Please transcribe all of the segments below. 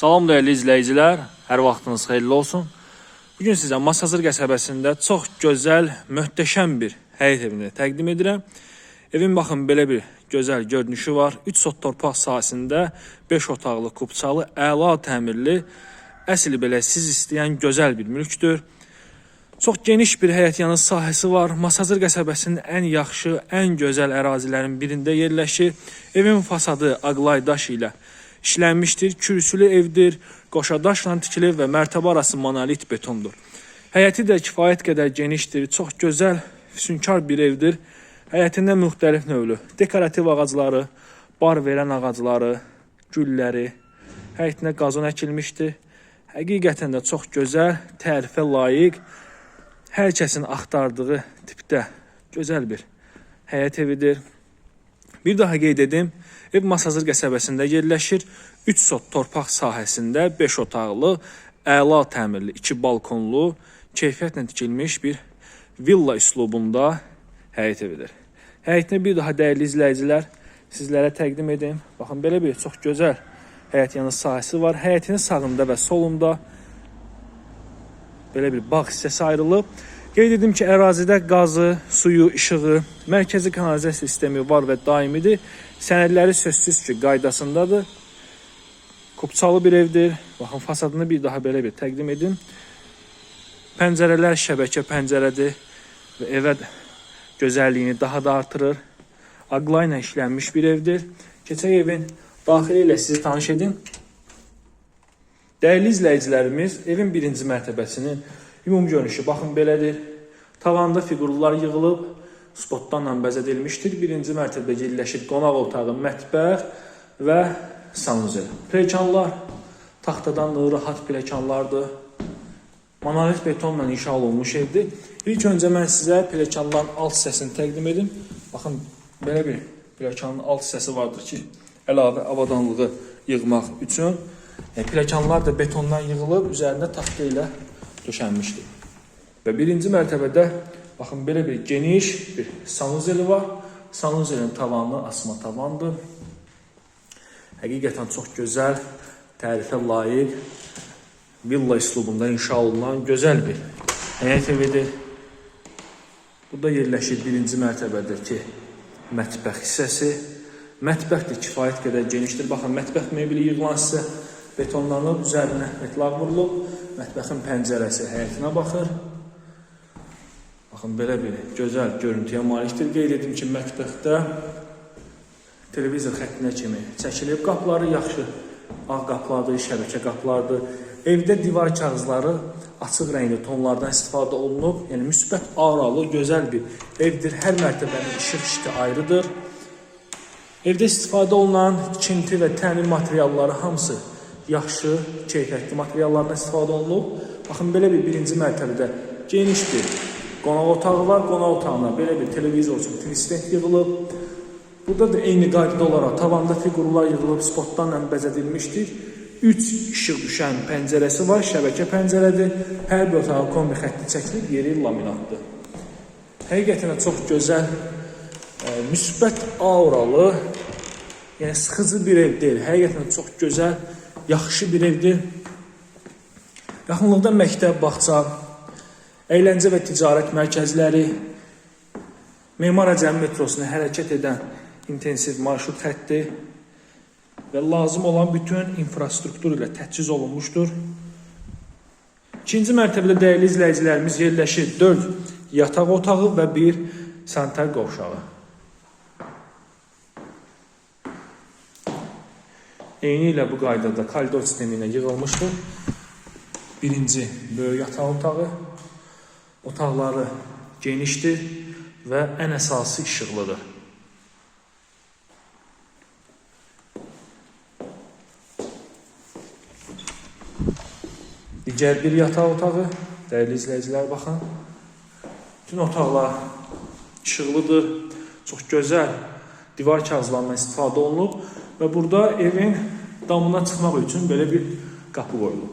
Salam dəyərli izləyicilər, hər vaxtınız xeyirli olsun. Bu gün sizə Masazır qəsəbəsində çox gözəl, möhtəşəm bir həyət evini təqdim edirəm. Evin baxın belə bir gözəl görünüşü var. 3 sot torpaq sahəsində 5 otaqlı, kubçalı, əla təmirli, əsl belə siz istəyən gözəl bir mülkdür. Çox geniş bir həyət yanı sahəsi var. Masazır qəsəbəsinin ən yaxşı, ən gözəl ərazilərin birində yerləşir. Evin fasadı ağlay daş ilə işlənmişdir. Kürsülü evdir, qoşadaşla tikilib və mərtəbə arası monolit betondur. Həyəti də kifayət qədər genişdir. Çox gözəl, füsunkar bir evdir. Həyətində müxtəlif növlü dekorativ ağacları, bar verən ağacları, gülləri, həyətinə qazon əkilmişdir. Həqiqətən də çox gözəl, tərifə layiq, hər kəsin axtardığı tipdə gözəl bir həyət evidir. Bir daha qeyd edim, ev Masazır qəsəbəsində yerləşir. 3 sot torpaq sahəsində 5 otaqlı, əla təmirli, 2 balkonlu, keyfiyyətlə tikilmiş bir villa üslubunda həyət evidir. Həyətini bir daha dəyərli izləyicilər sizlərə təqdim edim. Baxın belə bir çox gözəl həyət yanı sahəsi var. Həyətinin sağında və solunda belə bir bağ hissəsi ayrılıb. Qeyd edim ki, ərazidə qazı, suyu, işığı, mərkəzi kanalizasiya sistemi var və daimidir. Sənədləri sözsüz ki, qaydasındadır. Kupçalı bir evdir. Baxın fasadını bir daha belə bir təqdim edim. Pəncərələr şəbəkə pəncərədir və evə gözəlliyini daha da artırır. Aqla ilə işlənmiş bir evdir. Keçək evin daxili ilə sizi tanış edim. Dəyərli izləyicilərimiz, evin birinci mərtəbəsinin ümumi görünüşü baxın belədir. Tavanda fiqurlar yığılıb, spotlarla bəzədilmişdir. Birinci mərtəbədə yerləşir qonaq otağı, mətbəx və sanuzel. Pilləkənlər taxtadandır, rahat pilləkənlərdir. Monolit betonla inşa olunmuş evdir. İlk öncə mən sizə pilləkənlərin alt hissəsini təqdim edim. Baxın, belə bir pilləkənin alt hissəsi vardır ki, əlavə avadanlığı yığmaq üçün. E, də betondan yığılıb, üzərində taxta ilə döşənmişdir. Və birinci mərtəbədə baxın belə bir geniş bir sanuzeli var. Sanuzelin tavanı asma tavandır. Həqiqətən çox gözəl, tərifə layiq, villa üslubunda inşa olunan gözəl bir həyət evidir. Burada yerləşir birinci mərtəbədəki mətbəx hissəsi. Mətbəx də kifayət qədər genişdir. Baxın, mətbəx mebeli yığılan hissə betonlanıb, üzərinə metlaq vurulub. Mətbəxin pəncərəsi həyətinə baxır. Baxın, belə bir gözəl görüntüyə malikdir. Qeyd edim ki, mətbəxdə televizor xəttinə kimi çəkilib. Qapıları yaxşı ağ qapılardır, şəbəkə qapılardır. Evdə divar kağızları açıq rəngli tonlardan istifadə olunub. Yəni müsbət aralı, gözəl bir evdir. Hər mərtəbənin işıq şiti ayrıdır. Evdə istifadə olunan tikinti və təmir materialları hamısı yaxşı, keyfiyyətli materiallardan istifadə olunub. Baxın belə bir birinci mərtəbədə geniş bir qonaq otağı var. Qonaq otağına belə bir televizor üçün tristent yığılıb. Burada da eyni qaydada olaraq tavanda fiqurlar yığılıb spotlarla bəzədilmişdir. 3 işıq düşən pəncərəsi var, şəbəkə pəncərədir. Hər bir otağa kombi xətti çəkilib, yeri laminatdır. Həqiqətən çox gözəl, e, müsbət auralı, yəni sıxıcı bir ev deyil. Həqiqətən çox gözəl, yaxşı bir evdir. Yaxınlıqda məktəb, bağça, əyləncə və ticarət mərkəzləri, Memar Əcəmi metrosuna hərəkət edən intensiv marşrut xətti və lazım olan bütün infrastruktur ilə təchiz olunmuşdur. İkinci mərtəbədə dəyərli izləyicilərimiz yerləşir 4 yataq otağı və 1 sanitar qovşağı. Eyni ilə bu qaydada koridor sistemi ilə yığılmışdır. Birinci böyük yataq otağı. Otaqları genişdir və ən əsası işıqlıdır. Digər bir yataq otağı. Dəyərli izləyicilər baxın. Bütün otaqlar işıqlıdır. Çox gözəl divar kağızlarından istifadə olunub və burada evin damına çıxmaq üçün belə bir qapı qoyulub.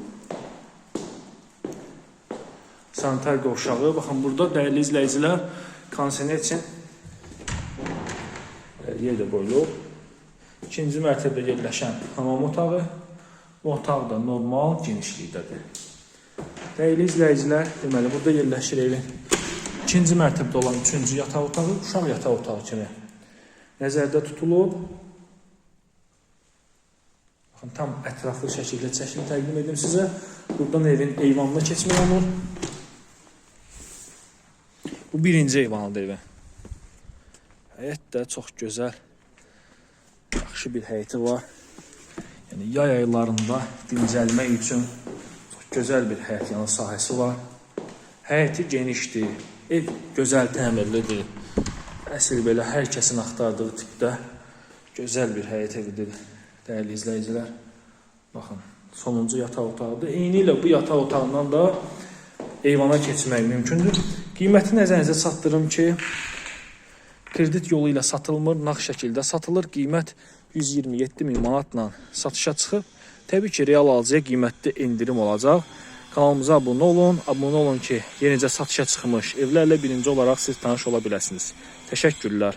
Sanitar qovşağı. Baxın burada dəyərli izləyicilər kondisioner üçün e, yer də qoyulub. İkinci mərtəbədə yerləşən hamam otağı. Bu otaq da normal genişlikdədir. Dəyərli izləyicilər, deməli burada yerləşir evin ikinci mərtəbədə olan üçüncü yataq otağı, uşaq yataq otağı kimi nəzərdə tutulub. Baxın, tam ətraflı şəkildə çəkilib təqdim edim sizə. Buradan evin eyvanına keçmək olur. Bu birinci eyvanıdır evin. Həyət də çox gözəl, yaxşı bir həyəti var. Yəni yay aylarında dincəlmək üçün çox gözəl bir həyət yanı sahəsi var. Həyəti genişdir, ev gözəl təmirlidir. Əsl belə hər kəsin axtardığı tipdə gözəl bir həyət evidir. Dəyərli izləyicilər, baxın, sonuncu yataq otağıdır. Eyni ilə bu yataq otağından da eyvana keçmək mümkündür. Qiyməti nəzərinizə çatdırım ki, kredit yolu ilə satılmır, nağd şəkildə satılır. Qiymət 127 min manatla satışa çıxıb. Təbii ki, real alıcıya qiymətdə endirim olacaq. Kanalımıza abunə olun, abunə olun ki, yenicə satışa çıxmış evlərlə birinci olaraq siz tanış ola biləsiniz. Təşəkkürlər.